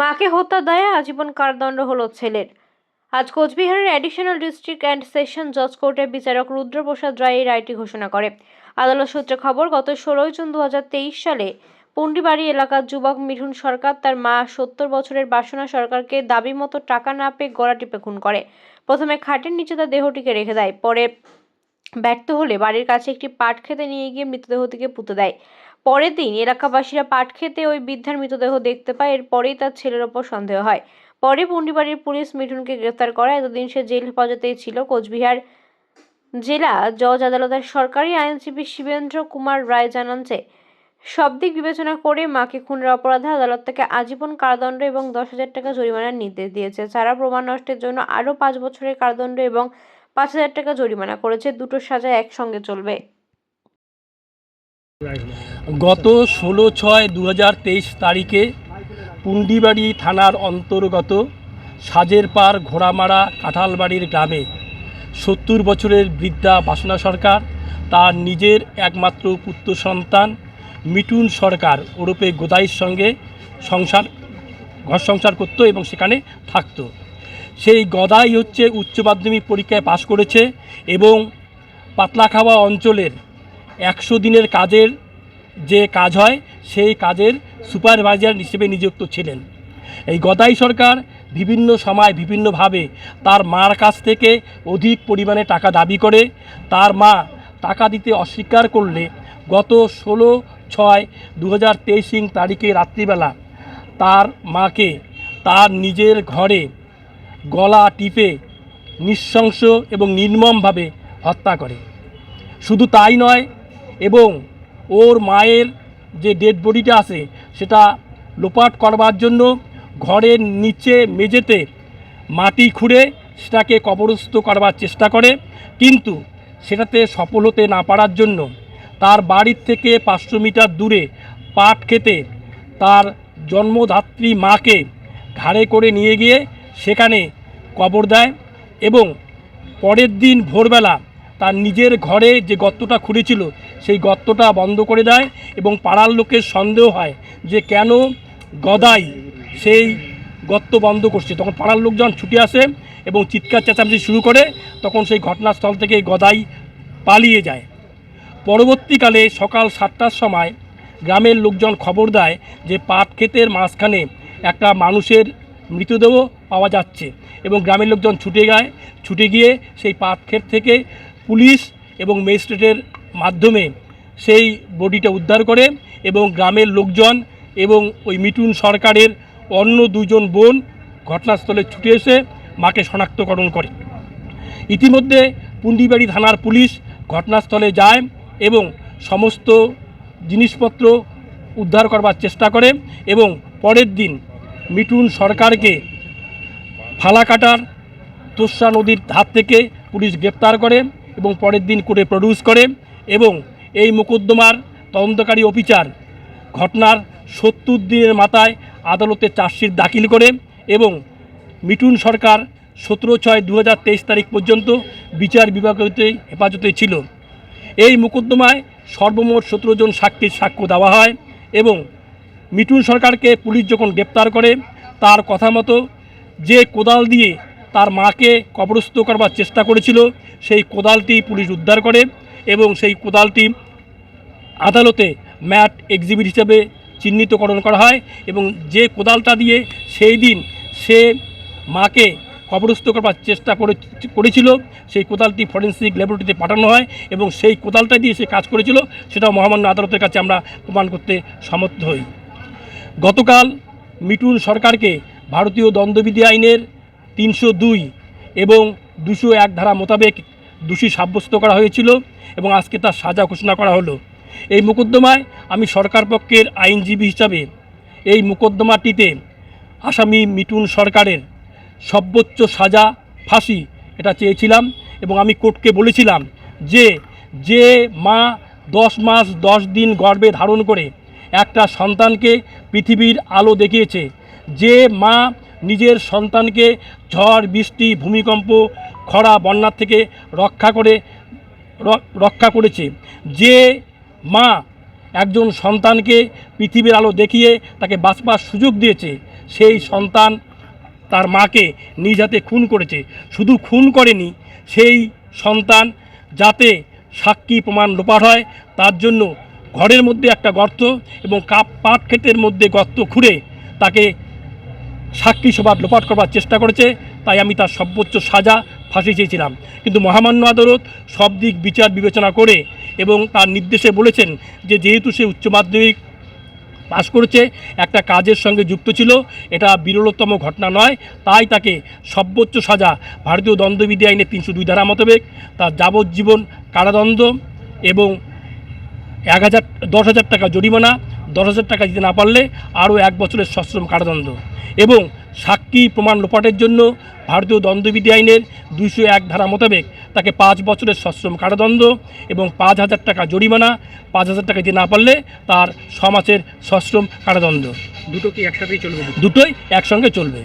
মাকে হত্যা দায়ে আজীবন কারাদণ্ড হলো ছেলের। আজ কোচবিহারের অ্যাডিশনাল ডিস্ট্রিক্ট অ্যান্ড সেশন জজ কোর্টের বিচারক রুদ্রপ্রসাদ রায় এই রায়টি ঘোষণা করে। আদালত সূত্রে খবর, গত ষোলোই জুন দু হাজার তেইশ সালে পুন্ডিবাড়ি এলাকার যুবক মিঠুন সরকার তার মা সত্তর বছরের বাসনা সরকারকে দাবি মতো টাকা না পেয়ে গলা টিপে খুন করে। প্রথমে খাটের নিচে তার দেহটিকে রেখে দেয়, পরে ব্যর্থ হলে বাড়ির কাছে একটি পাট খেতে নিয়ে গিয়ে মৃতদেহটিকে পুঁতে দেয়। পরের দিন এলাকাবাসীরা পাট খেতে ওই বৃদ্ধার মৃতদেহ দেখতে পায়। এরপরেই তার ছেলের ওপর সন্দেহ হয়। পরে পুন্ডিবাড়ির পুলিশ মিঠুনকে গ্রেফতার করে এতদিন সে জেল হেফাজতেই ছিল। কোচবিহার জেলা জজ আদালতের সরকারি আইনজীবী শিবেন্দ্র কুমার রায় জানান যে, সব দিক বিবেচনা করে মাকে খুনের অপরাধে আদালত থেকে আজীবন কারাদণ্ড এবং দশ হাজার টাকা জরিমানার নির্দেশ দিয়েছে। ছাড়া প্রমাণ নষ্টের জন্য আরও পাঁচ বছরের কারাদণ্ড এবং পাঁচ হাজার টাকা জরিমানা করেছে। দুটো সাজা একসঙ্গে চলবে। গত ষোলো ছয় দু তারিখে পুন্ডিবাড়ি থানার অন্তর্গত সাজের পার ঘোড়ামারা কাঁঠালবাড়ির গ্রামে সত্তর বছরের বৃদ্ধা বাসনা সরকার, তার নিজের একমাত্র পুত্র সন্তান মিটুন সরকার ওরূপে গোদাইয়ের সঙ্গে সংসার, ঘর সংসার করতো এবং সেখানে থাকতো। সেই গদাই হচ্ছে উচ্চ মাধ্যমিক পরীক্ষায় পাশ করেছে এবং পাতলাখাওয়া অঞ্চলের একশো দিনের কাজের যে কাজ হয়, সেই কাজের সুপারভাইজার হিসেবে নিযুক্ত ছিলেন। এই গদাই সরকার বিভিন্ন সময় বিভিন্নভাবে তার মার কাছ থেকে অধিক পরিমাণে টাকা দাবি করে। তার মা টাকা দিতে অস্বীকার করলে গত ষোলো ছয় দু হাজার তেইশ তারিখে রাত্রিবেলা তার মাকে তার নিজের ঘরে গলা টিপে নৃশংস এবং নির্মমভাবে হত্যা করে। শুধু তাই নয় এবং ওর মায়ের যে ডেড বডিটা আছে, সেটা লোপাট করবার জন্য ঘরের নিচে মেঝেতে মাটি খুঁড়ে সেটাকে কবরস্থ করবার চেষ্টা করে। কিন্তু সেটাতে সফল হতে না পারার জন্য তার বাড়ির থেকে পাঁচশো মিটার দূরে পাট খেতে তার জন্মধাত্রী মাকে ঘাড়ে করে নিয়ে গিয়ে সেখানে কবর দেয় এবং পরের দিন ভোরবেলা তার নিজের ঘরে যে গর্তটা খুঁড়েছিল, সেই গর্তটা বন্ধ করে দেয় এবং পাড়ার লোকের সন্দেহ হয় যে কেন গদাই সেই গর্ত বন্ধ করছে। তখন পাড়ার লোকজন ছুটে আসে এবং চিৎকার চেঁচামেচি শুরু করে, তখন সেই ঘটনাস্থল থেকে গদাই পালিয়ে যায়। পরবর্তীকালে সকাল সাতটার সময় গ্রামের লোকজন খবর দেয় যে পাট ক্ষেতের মাঝখানে একটা মানুষের মৃতদেহ পাওয়া যাচ্ছে এবং গ্রামের লোকজন ছুটে যায়, ছুটে গিয়ে সেই পাট ক্ষেত থেকে পুলিশ এবং ম্যাজিস্ট্রেটের মাধ্যমে সেই বডিটা উদ্ধার করে এবং গ্রামের লোকজন এবং ওই মিটুন সরকারের অন্য দুজন বোন ঘটনাস্থলে ছুটে এসে মাকে শনাক্তকরণ করে। ইতিমধ্যে পুন্ডিবাড়ি থানার পুলিশ ঘটনাস্থলে যায় এবং সমস্ত জিনিসপত্র উদ্ধার করবার চেষ্টা করে এবং পরের দিন মিটুন সরকারকে ফালাকাটার তোষা নদীর ধার থেকে পুলিশ গ্রেপ্তার করে এবং পরের দিন কোর্টে প্রডিউস করে এবং এই মোকদ্দমার তদন্তকারী অফিসার ঘটনার সত্তর দিনের মাথায় আদালতে চার্জশিট দাখিল করে এবং মিটুন সরকার সতেরো ছয় দু তারিখ পর্যন্ত বিচার বিভাগতে হেফাজতে ছিল। এই মোকদ্দমায় সর্বমোট সতেরো জন সাক্ষীর সাক্ষ্য দেওয়া হয় এবং মিটুন সরকারকে পুলিশ যখন গ্রেপ্তার করে, তার কথা মতো যে কোদাল দিয়ে তার মাকে কবরস্থ করবার চেষ্টা করেছিল। সেই কোদালটি পুলিশ উদ্ধার করে এবং সেই কোদালটি আদালতে ম্যাট এক্সিবিট হিসেবে চিহ্নিতকরণ করা হয় এবং যে কোদালটা দিয়ে সেই দিন সে মাকে কবরস্থ করবার চেষ্টা করে করেছিল, সেই কোদালটি ফরেন্সিক ল্যাবরেটরিতে পাঠানো হয় এবং সেই কোদালটা দিয়ে সে কাজ করেছিল, সেটাও মহামান্য আদালতের কাছে আমরা প্রমাণ করতে সমর্থ হই। গতকাল মিটুন সরকারকে ভারতীয় দণ্ডবিধি আইনের তিনশো দুই এবং দুশো এক ধারা মোতাবেক দোষী সাব্যস্ত করা হয়েছিল এবং আজকে তার সাজা ঘোষণা করা হলো। এই মোকদ্দমায় আমি সরকার পক্ষের আইনজীবী হিসাবে এই মোকদ্দমাটিতে আসামি মিটুন সরকারের সর্বোচ্চ সাজা ফাঁসি এটা চেয়েছিলাম এবং আমি কোর্টকে বলেছিলাম যে যে মা দশ মাস দশ দিন গর্ভে ধারণ করে একটা সন্তানকে পৃথিবীর আলো দেখিয়েছে, যে মা নিজের সন্তানকে ঝড়, বৃষ্টি, ভূমিকম্প, খরা বন্যার থেকে রক্ষা করে রক্ষা করেছে। যে মা একজন সন্তানকে পৃথিবীর আলো দেখিয়ে তাকে বাঁচবার সুযোগ দিয়েছে, সেই সন্তান তার মাকে নিজ হাতে খুন করেছে। শুধু খুন করেনি, সেই সন্তান যাতে সাক্ষী প্রমাণ লোপাট হয়, তার জন্য ঘরের মধ্যে একটা গর্ত এবং কাপ, পাট ক্ষেতের মধ্যে গর্ত খুঁড়ে তাকে সাক্ষী সভা লোপাট করবার চেষ্টা করেছে, তাই আমি তার সর্বোচ্চ সাজা ফাঁসি চেয়েছিলাম। কিন্তু মহামান্য আদালত সব দিক বিচার বিবেচনা করে এবং তার নির্দেশে বলেছেন যে যেহেতু সে উচ্চ মাধ্যমিক পাশ করেছে, একটা কাজের সঙ্গে যুক্ত ছিল, এটা বিরলতম ঘটনা নয়, তাই তাকে সর্বোচ্চ সাজা ভারতীয় দণ্ডবিধি আইনে তিনশো দুই ধারা মোতাবেক তার যাবজ্জীবন কারাদণ্ড এবং এক হাজার দশ হাজার টাকা জরিমানা দশ হাজার টাকা দিতে না পারলে আরও এক বছরের সশ্রম কারাদণ্ড। এবং সাক্ষী প্রমাণ লোপাটের জন্য ভারতীয় দণ্ডবিধি আইনের দুইশো এক ধারা মোতাবেক তাকে পাঁচ বছরের সশ্রম কারাদণ্ড এবং পাঁচ হাজার টাকা জরিমানা পাঁচ হাজার টাকা দিতে না পারলে তার ছ মাসের সশ্রম কারাদণ্ড। দুটো কি একসাথেই চলবে? দুটোই একসঙ্গে চলবে।